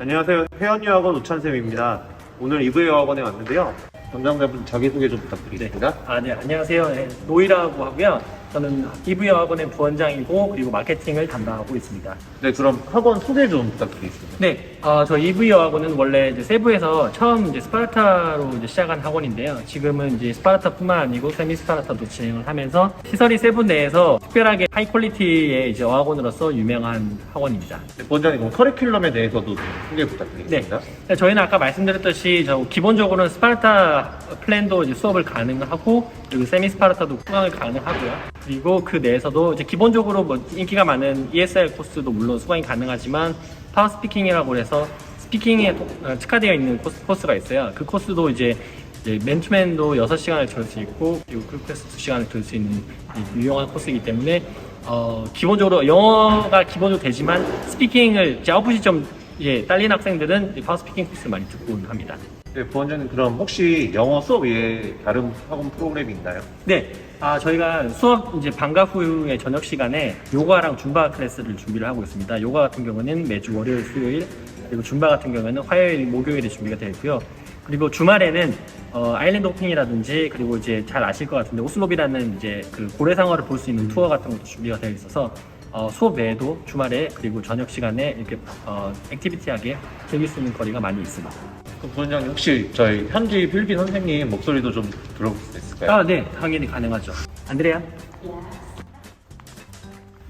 안녕하세요. 회원유학원 우찬쌤입니다. 오늘 이브유학원에 왔는데요. 담당자분 자기소개 좀 부탁드리겠습니다. 아, 네, 안녕하세요. 네, 노이라고 하고요. 저는 이브여학원의 부원장이고 그리고 마케팅을 담당하고 있습니다. 네, 그럼 학원 소개 좀 부탁드리겠습니다. 네, 어, 저 이브여학원은 원래 이제 세부에서 처음 이제 스파르타로 이제 시작한 학원인데요. 지금은 이제 스파르타뿐만 아니고 세미 스파르타도 진행을 하면서 시설이 세부 내에서 특별하게 하이 퀄리티의 이제 어학원으로서 유명한 학원입니다. 네, 부원장님, 그럼 커리큘럼에 대해서도 좀 소개 부탁드리겠습니다. 네, 저희는 아까 말씀드렸듯이 저 기본적으로는 스파르타 플랜도 이제 수업을 가능하고 그리고 세미 스파르타도 수강을 가능하고요. 그리고 그 내에서도 이제 기본적으로 뭐 인기가 많은 ESL 코스도 물론 수강이 가능하지만 파워 스피킹이라고 해서 스피킹에 어, 특화되어 있는 코스, 가 있어요. 그 코스도 이제 맨투맨도 6시간을 들을 수 있고 그리고 크루패스 2시간을 들을 수 있는 이 유용한 코스이기 때문에 어, 기본적으로 영어가 기본으로 되지만 스피킹을 이제 아웃풋이 좀 예, 딸린 학생들은 이 파워 스피킹 코스를 많이 듣곤 합니다. 네, 부원장님, 그럼 혹시 영어 수업 외에 다른 학원 프로그램이 있나요? 네, 아, 저희가 수업 이제 방과 후의 저녁 시간에 요가랑 줌바 클래스를 준비를 하고 있습니다. 요가 같은 경우는 매주 월요일, 수요일, 그리고 줌바 같은 경우에는 화요일, 목요일에 준비가 되어 있고요. 그리고 주말에는 어, 아일랜드 호핑이라든지 그리고 이제 잘 아실 것 같은데 오슬롭이라는 이제 그 고래상어를 볼 수 있는 투어 같은 것도 준비가 되어 있어서 어, 수업 외에도 주말에 그리고 저녁 시간에 이렇게 어, 액티비티하게 즐길 수 있는 거리가 많이 있습니다. 그럼 부원장님, 혹시 저희 현지 필리핀 선생님 목소리도 좀 들어볼 수 있을까요? 아, 네, 당연히 가능하죠. 안드레아?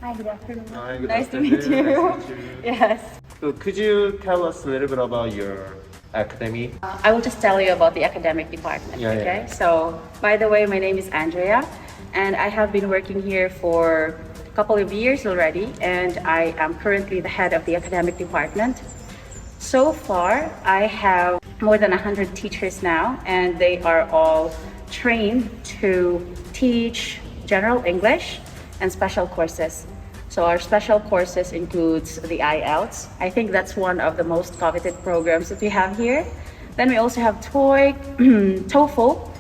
Hi, good afternoon. Hi, good nice to afternoon. meet you. Nice to meet you. yes. So could you tell us a little bit about your academy? Uh, I will just tell you about the academic department. Yeah, yeah. okay. So, by the way, my name is Andrea, and I have been working here for a couple of years already, and I am currently the head of the academic department. So far, I have more than 100 teachers now, and they are all trained to teach general English and special courses. So our special courses includes the IELTS. I think that's one of the most coveted programs that we have here. Then we also have TOEIC, TOEFL,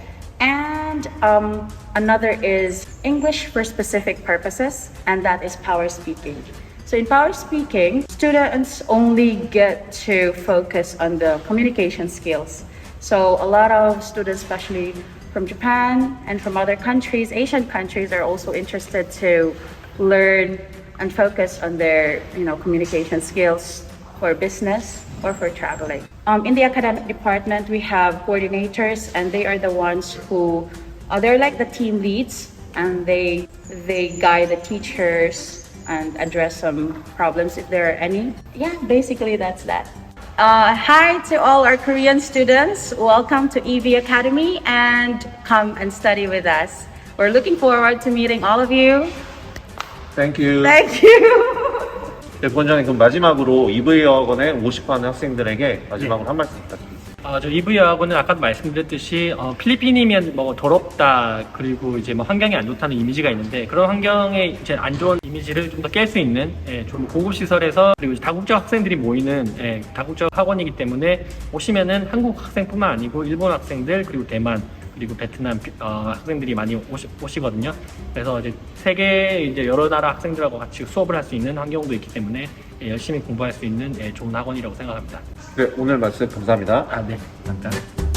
and um, another is English for specific purposes, and that is power speaking. So in power speaking, students only get to focus on the communication skills. So a lot of students, especially from Japan and from other countries, Asian countries, are also interested to learn and focus on their, you know, communication skills for business or for traveling. Um, in the academic department, we have coordinators, and they are the ones who uh, they're like the team leads, and they they guide the teachers and address some problems if there are any. Yeah, basically that's that. Uh, hi to all our Korean students. Welcome to EV Academy and come and study with us. We're looking forward to meeting all of you. Thank you. Thank you. 네, 부원장님, 그럼 마지막으로 이브유학원에 모집하는 학생들에게 마지막으로 한 말씀 부탁드립니다. 어, 저 이브여학원은 아까도 말씀드렸듯이 어, 필리핀이면 뭐 더럽다 그리고 이제 뭐 환경이 안 좋다는 이미지가 있는데 그런 환경에 이제 안 좋은 이미지를 좀 더 깰 수 있는 예, 좀 고급 시설에서 그리고 다국적 학생들이 모이는 예, 다국적 학원이기 때문에 오시면은 한국 학생뿐만 아니고 일본 학생들 그리고 대만 그리고 베트남 어, 학생들이 많이 오시, 오시거든요. 그래서 이제 세계 이제 여러 나라 학생들하고 같이 수업을 할 수 있는 환경도 있기 때문에 예, 열심히 공부할 수 있는 예, 좋은 학원이라고 생각합니다. 네, 오늘 말씀 감사합니다. 아, 네. 감사합니다.